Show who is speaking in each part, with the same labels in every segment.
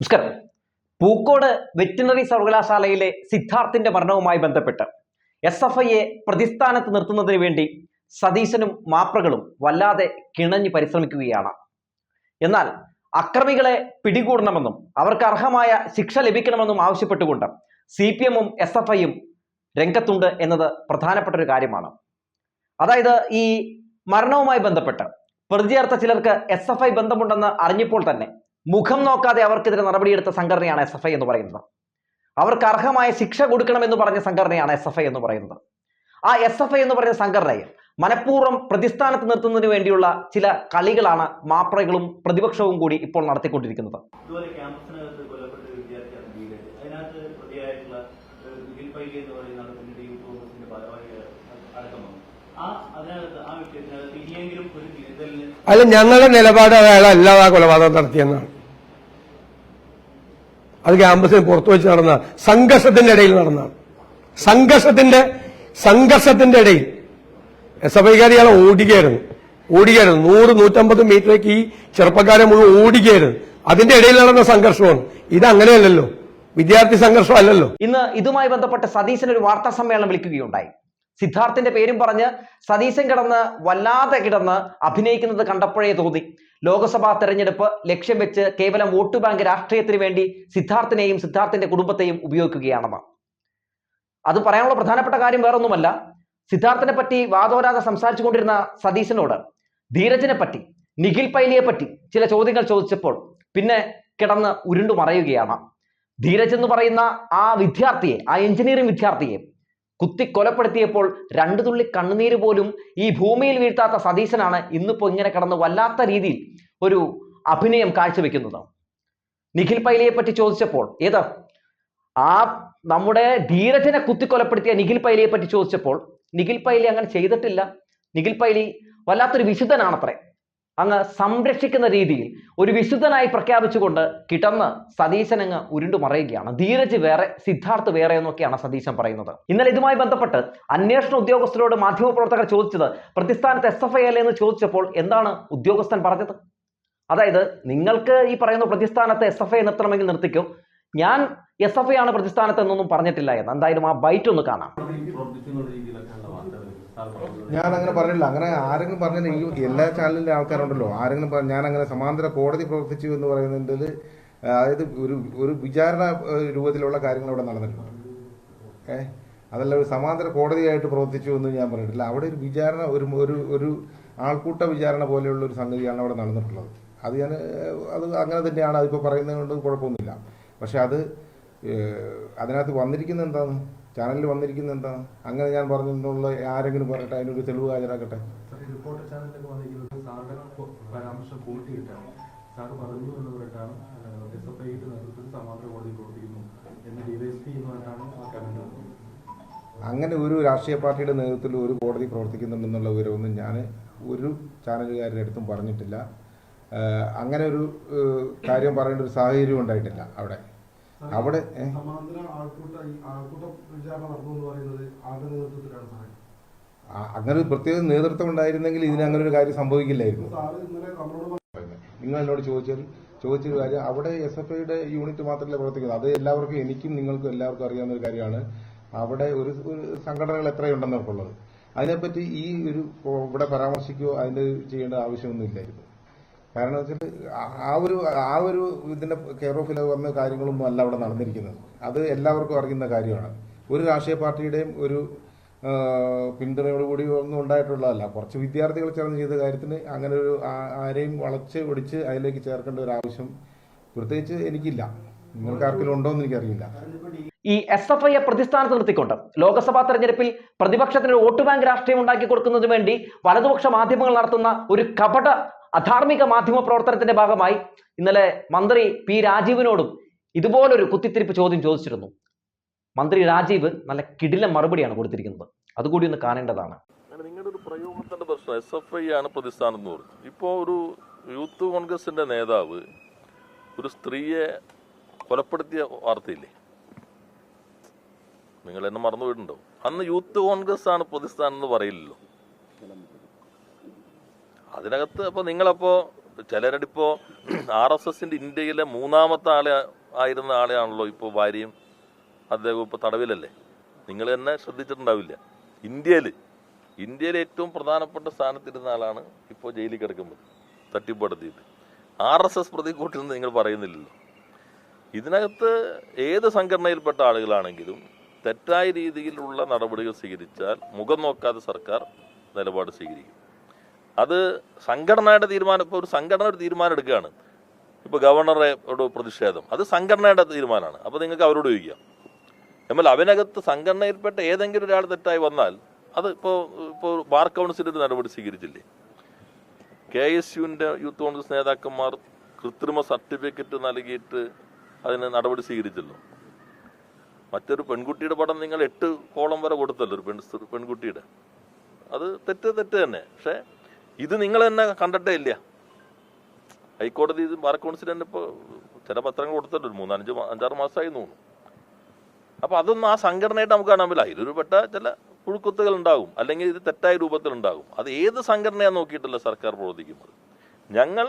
Speaker 1: നമസ്കാരം. പൂക്കോട് വെറ്റിനറി സർവകലാശാലയിലെ സിദ്ധാർത്ഥിന്റെ മരണവുമായി ബന്ധപ്പെട്ട് എസ് എഫ് ഐയെ പ്രതിസ്ഥാനത്ത് നിർത്തുന്നതിന് വേണ്ടി സതീശനും മാപ്രകളും വല്ലാതെ കിണഞ്ഞു പരിശ്രമിക്കുകയാണ്. എന്നാൽ അക്രമികളെ പിടികൂടണമെന്നും അവർക്ക് അർഹമായ ശിക്ഷ ലഭിക്കണമെന്നും ആവശ്യപ്പെട്ടുകൊണ്ട് സി പി എമ്മും എസ് എഫ് ഐയും രംഗത്തുണ്ട് എന്നത് പ്രധാനപ്പെട്ട ഒരു കാര്യമാണ്. അതായത് ഈ മരണവുമായി ബന്ധപ്പെട്ട് പ്രതിചേർത്ത ചിലർക്ക് എസ് എഫ് ഐ ബന്ധമുണ്ടെന്ന് അറിഞ്ഞപ്പോൾ തന്നെ മുഖം നോക്കാതെ അവർക്കെതിരെ നടപടിയെടുത്ത സംഘടനയാണ് എസ് എഫ് ഐ എന്ന് പറയുന്നത്. അവർക്ക് അർഹമായ ശിക്ഷ കൊടുക്കണമെന്ന് പറഞ്ഞ സംഘടനയാണ് എസ് എഫ് ഐ എന്ന് പറയുന്നത്. ആ എസ് എഫ് ഐ എന്ന് പറയുന്ന സംഘടനയെ മനഃപൂർവം പ്രതിസ്ഥാനത്ത് നിർത്തുന്നതിന് വേണ്ടിയുള്ള ചില കളികളാണ് മാപ്രകളും പ്രതിപക്ഷവും കൂടി ഇപ്പോൾ നടത്തിക്കൊണ്ടിരിക്കുന്നത്.
Speaker 2: അല്ല ഞങ്ങളുടെ നിലപാട് അയാൾ ആ കൊലപാതകം നടത്തിയെന്നാണ്. അത് ക്യാമ്പസിന് പുറത്തു വെച്ച് നടന്ന സംഘർഷത്തിന്റെ ഇടയിൽ നടന്നതാണ് സംഘർഷത്തിന്റെ സംഘർഷത്തിന്റെ ഇടയിൽ എസ് എഫ് ഐക്കാർ ഇയാളെ ഓടുകയായിരുന്നു ഓടുകയായിരുന്നു നൂറ് നൂറ്റമ്പത് മീറ്ററേക്ക് ഈ ചെറുപ്പക്കാരെ മുഴുവൻ ഓടുകയായിരുന്നു അതിന്റെ ഇടയിൽ നടന്ന സംഘർഷമാണ്. ഇത് അങ്ങനെയല്ലല്ലോ. വിദ്യാർത്ഥി സംഘർഷം അല്ലല്ലോ.
Speaker 1: ഇന്ന് ഇതുമായി ബന്ധപ്പെട്ട് സതീശൻ ഒരു വാർത്താ സമ്മേളനം വിളിക്കുകയുണ്ടായി. സിദ്ധാർത്ഥിന്റെ പേരും പറഞ്ഞ് സതീശൻ കിടന്ന് വല്ലാതെ കിടന്ന് അഭിനയിക്കുന്നത് കണ്ടപ്പോഴേ തോന്നി. ലോക്സഭാ തെരഞ്ഞെടുപ്പ് ലക്ഷ്യം വെച്ച് കേവലം വോട്ട് ബാങ്ക് രാഷ്ട്രീയത്തിന് വേണ്ടി സിദ്ധാർത്ഥിനെയും സിദ്ധാർത്ഥിന്റെ കുടുംബത്തെയും ഉപയോഗിക്കുകയാണെന്ന് അത് പറയാനുള്ള പ്രധാനപ്പെട്ട കാര്യം വേറൊന്നുമല്ല. സിദ്ധാർത്ഥിനെ പറ്റി വാദോരാതെ സംസാരിച്ചു കൊണ്ടിരുന്ന സതീശനോട് ധീരജിനെ പറ്റി നിഖിൽ പൈലിയെ പറ്റി ചില ചോദ്യങ്ങൾ ചോദിച്ചപ്പോൾ പിന്നെ കിടന്ന് ഉരുണ്ടു മറയുകയാണ്. ധീരജ് എന്ന് പറയുന്ന ആ വിദ്യാർത്ഥിയെ ആ എഞ്ചിനീയറിംഗ് വിദ്യാർത്ഥിയെ കുത്തി കൊലപ്പെടുത്തിയപ്പോൾ രണ്ടു തുള്ളി കണ്ണുനീര് പോലും ഈ ഭൂമിയിൽ വീഴ്ത്താത്ത സതീശനാണ് ഇന്നിപ്പോ ഇങ്ങനെ കടന്ന് വല്ലാത്ത രീതിയിൽ ഒരു അഭിനയം കാഴ്ചവെക്കുന്നത്. നിഖിൽ പൈലിയെ പറ്റി ചോദിച്ചപ്പോൾ ഏത്? ആ നമ്മുടെ ധീരജനെ കുത്തിക്കൊലപ്പെടുത്തിയ നിഖിൽ പൈലിയെ പറ്റി ചോദിച്ചപ്പോൾ നിഖിൽ പൈലി അങ്ങനെ ചെയ്തിട്ടില്ല. നിഖിൽ പൈലി വല്ലാത്തൊരു വിശുദ്ധനാണത്രേ. അങ്ങ് സംരക്ഷിക്കുന്ന രീതിയിൽ ഒരു വിശുദ്ധനായി പ്രഖ്യാപിച്ചുകൊണ്ട് കിടന്ന് സതീശൻ അങ്ങ് ഉരുണ്ടു മറയുകയാണ് ധീരജ് വേറെ സിദ്ധാർത്ഥ് വേറെ എന്നൊക്കെയാണ് സതീശൻ പറയുന്നത്. ഇന്നലെ ഇതുമായി ബന്ധപ്പെട്ട് അന്വേഷണ ഉദ്യോഗസ്ഥരോട് മാധ്യമപ്രവർത്തകർ ചോദിച്ചത് പ്രതിസ്ഥാനത്ത് എസ് എഫ് ഐ അല്ലേ എന്ന് ചോദിച്ചപ്പോൾ എന്താണ് ഉദ്യോഗസ്ഥൻ പറഞ്ഞത്? അതായത് നിങ്ങൾക്ക് ഈ പറയുന്ന പ്രതിസ്ഥാനത്ത് എസ് എഫ് ഐ നിർത്തണമെങ്കിൽ നിർത്തിക്കും. ഞാൻ എസ് എഫ് ഐ ആണ് പ്രതിസ്ഥാനത്ത് എന്നൊന്നും പറഞ്ഞിട്ടില്ല എന്ന്. എന്തായാലും ആ ബൈറ്റ് ഒന്ന് കാണാം.
Speaker 3: ഞാൻ അങ്ങനെ പറഞ്ഞില്ല അങ്ങനെ ആരെങ്കിലും പറഞ്ഞ ഈ എല്ലാ ചാനലിലെ ആൾക്കാരുണ്ടല്ലോ. ആരെങ്കിലും ഞാൻ അങ്ങനെ സമാന്തര കോടതി പ്രവർത്തിച്ചു എന്ന് പറയുന്നതിൽ അതായത് ഒരു ഒരു വിചാരണ രൂപത്തിലുള്ള കാര്യങ്ങൾ അവിടെ നടന്നിട്ടുണ്ട്. ഏ? അതല്ല ഒരു സമാന്തര കോടതിയായിട്ട് പ്രവർത്തിച്ചു എന്ന് ഞാൻ പറഞ്ഞിട്ടില്ല. അവിടെ ഒരു വിചാരണ ഒരു ഒരു ഒരു ആൾക്കൂട്ട വിചാരണ പോലെയുള്ള ഒരു സംഗതിയാണ് അവിടെ നടന്നിട്ടുള്ളത്. അത് ഞാൻ അത് അങ്ങനെ തന്നെയാണ്. അതിപ്പോൾ പറയുന്നത് കൊണ്ട് കുഴപ്പമൊന്നുമില്ല. പക്ഷെ അത് അതിനകത്ത് വന്നിരിക്കുന്നത് എന്താണ് ചാനലിൽ വന്നിരിക്കുന്നത് എന്താ? അങ്ങനെ ഞാൻ പറഞ്ഞിട്ടുള്ള ആരെങ്കിലും പറയട്ടെ അതിനൊരു തെളിവ് ഹാജരാക്കട്ടെ.
Speaker 4: റിപ്പോർട്ടർ ചാനലിലൊക്കെ വന്നിരിക്കുന്നത് സാറുടെ കൊ- പരാമർശം കൂട്ടിയിട്ടാണ് സാറ് പറഞ്ഞു എന്ന് പറഞ്ഞിട്ടാണ് എസ് എഫ് ഐയുടെ നേതൃത്വത്തിൽ സമാന്തര കോടതി പ്രവർത്തിക്കുന്നു എന്ന് ഡിവൈഎസ്പി എന്ന് പറഞ്ഞിട്ടാണ് ആ കമന്റ് വന്നത്
Speaker 3: അങ്ങനെ ഒരു രാഷ്ട്രീയ പാർട്ടിയുടെ നേതൃത്വത്തിൽ ഒരു കോടതി പ്രവർത്തിക്കുന്നുണ്ടെന്നുള്ള വിവരമൊന്നും ഞാൻ ഒരു ചാനലുകാരുടെ അടുത്തും പറഞ്ഞിട്ടില്ല. അങ്ങനെ ഒരു കാര്യം പറയേണ്ട ഒരു സാഹചര്യം ഉണ്ടായിട്ടില്ല അവിടെ. അവിടെ അങ്ങനെ പ്രത്യേക നേതൃത്വം ഉണ്ടായിരുന്നെങ്കിൽ ഇതിന് അങ്ങനെ ഒരു കാര്യം സംഭവിക്കില്ലായിരുന്നു. നിങ്ങൾ എന്നോട് ചോദിച്ചാൽ ചോദിച്ചൊരു കാര്യം അവിടെ എസ് എഫ് ഐയുടെ യൂണിറ്റ് മാത്രമല്ല പ്രവർത്തിക്കുന്നത്? അത് എല്ലാവർക്കും എനിക്കും നിങ്ങൾക്കും എല്ലാവർക്കും അറിയാവുന്ന ഒരു കാര്യമാണ്. അവിടെ ഒരു ഒരു സംഘടനകൾ എത്രയുണ്ടെന്നൊക്കെ ഉള്ളത് അതിനെപ്പറ്റി ഈ ഒരു ഇവിടെ പരാമർശിക്കുകയോ അതിന്റെ ചെയ്യേണ്ട ആവശ്യമൊന്നും ഇല്ലായിരുന്നു. കാരണം വെച്ചാൽ ആ ഒരു ആ ഒരു ഇതിന്റെ കെയർ ഓഫിൽ വന്ന കാര്യങ്ങളൊന്നും അല്ല അവിടെ നടന്നിരിക്കുന്നത്. അത് എല്ലാവർക്കും അറിയുന്ന കാര്യമാണ്. ഒരു രാഷ്ട്രീയ പാർട്ടിയുടെയും ഒരു പിന്തുണയോടുകൂടി ഒന്നും ഉണ്ടായിട്ടുള്ളതല്ല. കുറച്ച് വിദ്യാർത്ഥികൾ ചേർന്ന് ചെയ്ത കാര്യത്തിന് അങ്ങനെ ഒരു ആരെയും വളച്ച് ഒടിച്ച് അതിലേക്ക് ചേർക്കേണ്ട ഒരു ആവശ്യം പ്രത്യേകിച്ച് എനിക്കില്ല. നിങ്ങൾക്ക് ആർക്കെങ്കിലും ഉണ്ടോ എന്ന് എനിക്കറിയില്ല.
Speaker 1: ഈ എസ് എഫ് ഐയെ പ്രതിസ്ഥാനത്ത് നിർത്തിക്കൊണ്ട് ലോക്സഭാ തെരഞ്ഞെടുപ്പിൽ പ്രതിപക്ഷത്തിന് വോട്ട് ബാങ്ക് രാഷ്ട്രീയം ഉണ്ടാക്കി കൊടുക്കുന്നതിന് വേണ്ടി വലതുപക്ഷ മാധ്യമങ്ങൾ നടത്തുന്ന ഒരു കപട അധാർമിക മാധ്യമ പ്രവർത്തനത്തിന്റെ ഭാഗമായി ഇന്നലെ മന്ത്രി പി രാജീവിനോടും ഇതുപോലൊരു കുത്തിത്തിരിപ്പ് ചോദ്യം ചോദിച്ചിരുന്നു. മന്ത്രി രാജീവ് നല്ല കിടില മറുപടിയാണ് കൊടുത്തിരിക്കുന്നത്. അതുകൂടി ഒന്ന് കാണേണ്ടതാണ്.
Speaker 5: നിങ്ങളുടെ ഒരു പ്രയോഗത്തിന്റെ പ്രശ്നം എസ് എഫ് ഐ ആണ് പ്രതിസ്ഥാനം എന്ന് ഒരു യൂത്ത് കോൺഗ്രസിന്റെ നേതാവ് ഒരു സ്ത്രീയെ കൊലപ്പെടുത്തിയ വാർത്തയില്ലേ? നിങ്ങൾ എന്നെ മറന്നുപോയിട്ടുണ്ടോ? അന്ന് യൂത്ത് കോൺഗ്രസ് ആണ് പ്രതിസ്ഥാനം എന്ന് പറയില്ലല്ലോ. അതിനകത്ത് അപ്പോൾ നിങ്ങളപ്പോൾ ചിലരുടെ ഇപ്പോൾ ആർ എസ് എസിന്റെ ഇന്ത്യയിലെ മൂന്നാമത്തെ ആളെ ആയിരുന്ന ആളെയാണല്ലോ ഇപ്പോൾ ഭാര്യയും അദ്ദേഹം ഇപ്പോൾ തടവിലല്ലേ? നിങ്ങൾ തന്നെ ശ്രദ്ധിച്ചിട്ടുണ്ടാവില്ല. ഇന്ത്യയിൽ ഇന്ത്യയിൽ ഏറ്റവും പ്രധാനപ്പെട്ട സ്ഥാനത്തിരുന്ന ആളാണ് ഇപ്പോൾ ജയിലിൽ കിടക്കുന്നത് തട്ടിപ്പടത്തിയിട്ട് ആർ എസ് എസ് പ്രതിക്കൂട്ടിൽ നിങ്ങൾ പറയുന്നില്ലല്ലോ. ഇതിനകത്ത് ഏത് സംഘടനയിൽപ്പെട്ട ആളുകളാണെങ്കിലും തെറ്റായ രീതിയിലുള്ള നടപടികൾ സ്വീകരിച്ചാൽ മുഖം നോക്കാതെ സർക്കാർ നിലപാട് സ്വീകരിക്കും. അത് സംഘടനയുടെ തീരുമാനം ഇപ്പോൾ ഒരു സംഘടന ഒരു തീരുമാനം എടുക്കുകയാണ്. ഇപ്പോൾ ഗവർണറെ പ്രതിഷേധം. അത് സംഘടനയുടെ തീരുമാനമാണ്. അപ്പോൾ നിങ്ങൾക്ക് അവരോട് ചോദിക്കാം. എന്നാൽ അവനകത്ത് സംഘടനയിൽപ്പെട്ട ഏതെങ്കിലും ഒരാൾ തെറ്റായി വന്നാൽ അത് ഇപ്പോൾ ഇപ്പോൾ ബാർ കൗൺസിലിന്റെ നടപടി സ്വീകരിച്ചില്ലേ? കെ എസ് യുവിന്റെ യൂത്ത് കോൺഗ്രസ് നേതാക്കന്മാർ കൃത്രിമ സർട്ടിഫിക്കറ്റ് നൽകിയിട്ട് അതിന് നടപടി സ്വീകരിച്ചല്ലോ. മറ്റൊരു പെൺകുട്ടിയുടെ പടം നിങ്ങൾ എട്ട് കോളം വരെ കൊടുത്തല്ലോ ഒരു പെൺ പെൺകുട്ടിയുടെ. അത് തെറ്റ് തെറ്റ് തന്നെ. പക്ഷേ ഇത് നിങ്ങൾ തന്നെ കണ്ടിട്ടേ ഇല്ല. ഹൈക്കോടതി ഇത് ബാർ കൗൺസിൽ തന്നെ ഇപ്പോൾ ചില പത്രങ്ങൾ കൊടുത്തിട്ടുണ്ട്. മൂന്നഞ്ച് അഞ്ചാറ് മാസമായി തോന്നുന്നു. അപ്പോൾ അതൊന്നും ആ സംഘടനയായിട്ട് നമുക്ക് കാണാൻ പറ്റില്ല. ഇതൊരു പെട്ട ചില പുഴുക്കുത്തുകൾ ഉണ്ടാകും. അല്ലെങ്കിൽ ഇത് തെറ്റായ രൂപത്തിൽ ഉണ്ടാകും. അത് ഏത് സംഘടനയാണ് നോക്കിയിട്ടല്ല സർക്കാർ പ്രവർത്തിക്കുന്നത്? ഞങ്ങൾ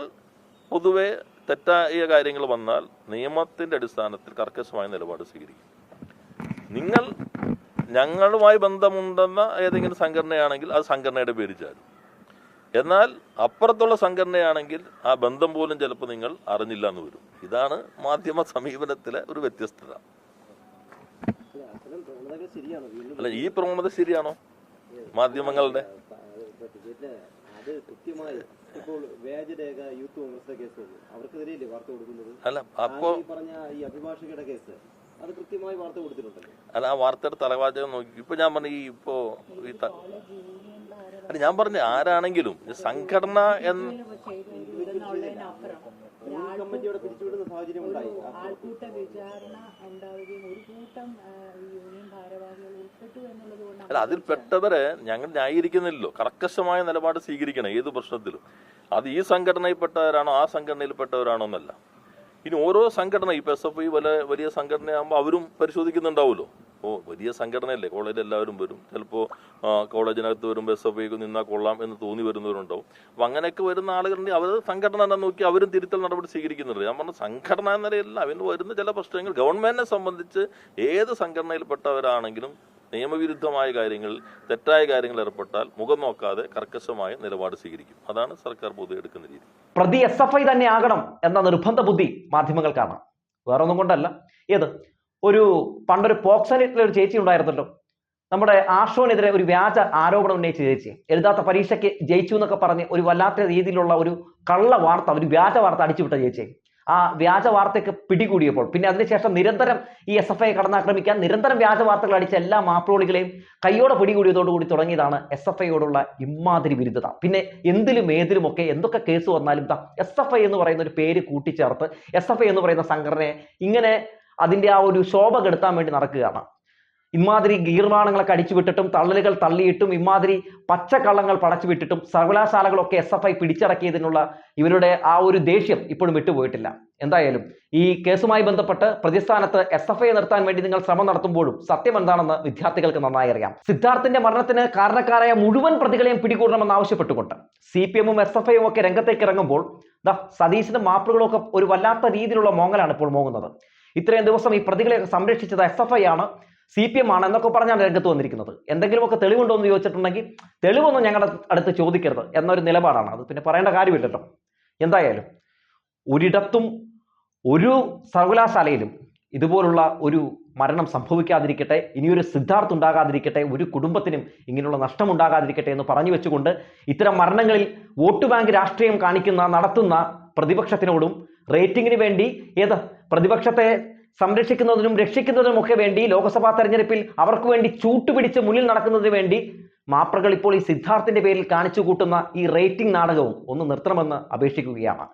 Speaker 5: പൊതുവെ തെറ്റായ കാര്യങ്ങൾ വന്നാൽ നിയമത്തിന്റെ അടിസ്ഥാനത്തിൽ കർക്കശമായ നിലപാട് സ്വീകരിക്കും. നിങ്ങൾ ഞങ്ങളുമായി ബന്ധമുണ്ടെന്ന ഏതെങ്കിലും സംഘടനയാണെങ്കിൽ അത് സംഘടനയുടെ പേര് ചാരും. എന്നാൽ അപ്പുറത്തുള്ള സംഘടനയാണെങ്കിൽ ആ ബന്ധം പോലും ചിലപ്പോൾ നിങ്ങൾ അറിഞ്ഞില്ല എന്ന് വരും. ഇതാണ് മാധ്യമ സമീപനത്തിലെ ഒരു വ്യത്യസ്തത. അല്ല ഈ പ്രവണത ശരിയാണോ? മാധ്യമങ്ങളുടെ? അല്ല അപ്പോ അല്ല ആ വാർത്തയുടെ തലവാചകം നോക്കി. ഇപ്പൊ ഞാൻ പറഞ്ഞു ഇപ്പോ ഈ അല്ല ഞാൻ പറഞ്ഞു ആരാണെങ്കിലും സംഘടന എന്ന്
Speaker 6: പിരിച്ചുവിടുന്ന സാഹചര്യം ഉണ്ടായി
Speaker 7: ഉണ്ടാവുകയും ഒരു കൂട്ടം യൂണിയൻ
Speaker 5: അല്ല അതിൽ പെട്ടവരെ ഞങ്ങൾ ന്യായീകരിക്കുന്നില്ലല്ലോ. കർക്കശമായ നിലപാട് സ്വീകരിക്കണം ഏത് പ്രശ്നത്തിലും. അത് ഈ സംഘടനയിൽപ്പെട്ടവരാണോ ആ സംഘടനയിൽപ്പെട്ടവരാണോ എന്നല്ല. ഇനി ഓരോ സംഘടന ഇപ്പൊ എസ് എഫ് ഐ വലിയ വലിയ സംഘടനയാകുമ്പോൾ അവരും പരിശോധിക്കുന്നുണ്ടാവുമല്ലോ. ഓ വലിയ സംഘടനയല്ലേ കോളേജിൽ എല്ലാവരും വരും. ചിലപ്പോൾ കോളേജിനകത്ത് വരുമ്പോൾ എസ് എഫ് ഐക്ക് നിന്നാൽ കൊള്ളാം എന്ന് തോന്നി വരുന്നവരുണ്ടാവും. അപ്പം അങ്ങനെയൊക്കെ വരുന്ന ആളുകളുണ്ട്. അവർ സംഘടന തന്നെ നോക്കി അവരും തിരുത്തൽ നടപടി സ്വീകരിക്കുന്നുണ്ട്. ഞാൻ പറഞ്ഞ സംഘടന എന്ന നിലയിൽ അവന് വരുന്ന ചില പ്രശ്നങ്ങൾ. ഗവൺമെന്റിനെ സംബന്ധിച്ച് ഏത് സംഘടനയിൽപ്പെട്ടവരാണെങ്കിലും നിയമവിരുദ്ധമായ കാര്യങ്ങൾ തെറ്റായ കാര്യങ്ങൾ ഏർപ്പെട്ടാൽ മുഖം നോക്കാതെ കർക്കശമായ നിലപാട് സ്വീകരിക്കും. അതാണ് സർക്കാർ പൊതുവെ എടുക്കുന്ന രീതി.
Speaker 1: പ്രതി എസ് എഫ് ഐ തന്നെ ആകണം എന്ന നിർബന്ധ ബുദ്ധി മാധ്യമങ്ങൾക്കാണ് വേറൊന്നും കൊണ്ടല്ല. ഏത്? ഒരു പണ്ടൊരു പോക്സനറ്റിലെ ഒരു ചേച്ചി ഉണ്ടായിരുന്നല്ലോ. നമ്മുടെ ആഷോനെതിരെ ഒരു വ്യാജ ആരോപണം ഉന്നയിച്ച ചേച്ചി. എഴുതാത്ത പരീക്ഷയ്ക്ക് ജയിച്ചു എന്നൊക്കെ പറഞ്ഞ് ഒരു വല്ലാത്ത രീതിയിലുള്ള ഒരു കള്ള വാർത്ത ഒരു വ്യാജ വാർത്ത അടിച്ചുവിട്ട ചേച്ചി. ആ വ്യാജ വാർത്തയ്ക്ക് പിടികൂടിയപ്പോൾ പിന്നെ അതിനുശേഷം നിരന്തരം ഈ എസ് എഫ് ഐ കടന്നാക്രമിക്കാൻ നിരന്തരം വ്യാജ വാർത്തകൾ അടിച്ച എല്ലാ മാപ്രോളികളെയും കയ്യോടെ പിടികൂടിയതോടുകൂടി തുടങ്ങിയതാണ് എസ് എഫ് ഐയോടുള്ള ഇമ്മാതിരി വിരുദ്ധത. പിന്നെ എന്തിലും ഏതിലും ഒക്കെ എന്തൊക്കെ കേസ് വന്നാലും എസ് എഫ് ഐ എന്ന് പറയുന്ന ഒരു പേര് കൂട്ടിച്ചേർത്ത് എസ് എഫ് ഐ എന്ന് പറയുന്ന സംഘടനയെ ഇങ്ങനെ അതിന്റെ ആ ഒരു ശോഭ കെടുത്താൻ വേണ്ടി നടക്കുകയാണ്. ഇമാതിരി ഗീർവാണങ്ങളൊക്കെ അടിച്ചു വിട്ടിട്ടും തള്ളലുകൾ തള്ളിയിട്ടും ഇമാതിരി പച്ചക്കള്ളങ്ങൾ പടച്ചു വിട്ടിട്ടും സർവകലാശാലകളൊക്കെ എസ് എഫ് ഐ പിടിച്ചടക്കിയതിനുള്ള ഇവരുടെ ആ ഒരു ദേഷ്യം ഇപ്പോഴും വിട്ടുപോയിട്ടില്ല. എന്തായാലും ഈ കേസുമായി ബന്ധപ്പെട്ട് പ്രതിസ്ഥാനത്ത് എസ് എഫ് ഐ നിർത്താൻ വേണ്ടി നിങ്ങൾ ശ്രമം നടത്തുമ്പോഴും സത്യം എന്താണെന്ന് വിദ്യാർത്ഥികൾക്ക് നന്നായി അറിയാം. സിദ്ധാർത്ഥിന്റെ മരണത്തിന് കാരണക്കാരായ മുഴുവൻ പ്രതികളെയും പിടികൂടണമെന്ന് ആവശ്യപ്പെട്ടുകൊണ്ട് സി പി എമ്മും എസ് എഫ് ഐയും ഒക്കെ രംഗത്തേക്ക് ഇറങ്ങുമ്പോൾ സതീശിന്റെ മാപ്പിളുകളൊക്കെ ഒരു വല്ലാത്ത രീതിയിലുള്ള മോങ്ങലാണ് ഇപ്പോൾ മോങ്ങുന്നത്. ഇത്രയും ദിവസം ഈ പ്രതികളെ സംരക്ഷിച്ചത് എസ് എഫ് ഐ ആണ് സി പി എം ആണ് എന്നൊക്കെ പറഞ്ഞാണ് രംഗത്ത് വന്നിരിക്കുന്നത്. എന്തെങ്കിലുമൊക്കെ തെളിവുണ്ടോ എന്ന് ചോദിച്ചിട്ടുണ്ടെങ്കിൽ തെളിവൊന്നും ഞങ്ങളുടെ അടുത്ത് ചോദിക്കരുത് എന്നൊരു നിലപാടാണ്. അത് പിന്നെ പറയേണ്ട കാര്യമില്ലല്ലോ. എന്തായാലും ഒരിടത്തും ഒരു സർവകലാശാലയിലും ഇതുപോലുള്ള ഒരു മരണം സംഭവിക്കാതിരിക്കട്ടെ ഇനിയൊരു സിദ്ധാർത്ഥ ഉണ്ടാകാതിരിക്കട്ടെ ഒരു കുടുംബത്തിനും ഇങ്ങനെയുള്ള നഷ്ടം ഉണ്ടാകാതിരിക്കട്ടെ എന്ന് പറഞ്ഞു വെച്ചുകൊണ്ട് ഇത്തരം മരണങ്ങളിൽ വോട്ട് ബാങ്ക് രാഷ്ട്രീയം കാണിക്കുന്ന നടത്തുന്ന പ്രതിപക്ഷത്തിനോടും റേറ്റിംഗിന് വേണ്ടി ഏത് പ്രതിപക്ഷത്തെ സംരക്ഷിക്കുന്നതിനും രക്ഷിക്കുന്നതിനും ഒക്കെ വേണ്ടി ലോക്സഭാ തെരഞ്ഞെടുപ്പിൽ അവർക്ക് വേണ്ടി ചൂട്ടുപിടിച്ച് മുന്നിൽ നടക്കുന്നതിന് വേണ്ടി മാപ്രകൾ ഇപ്പോൾ ഈ സിദ്ധാർത്ഥിന്റെ പേരിൽ കാണിച്ചു കൂട്ടുന്ന ഈ റേറ്റിംഗ് നാടകവും ഒന്ന് നിർത്തണമെന്ന് അപേക്ഷിക്കുകയാണ്.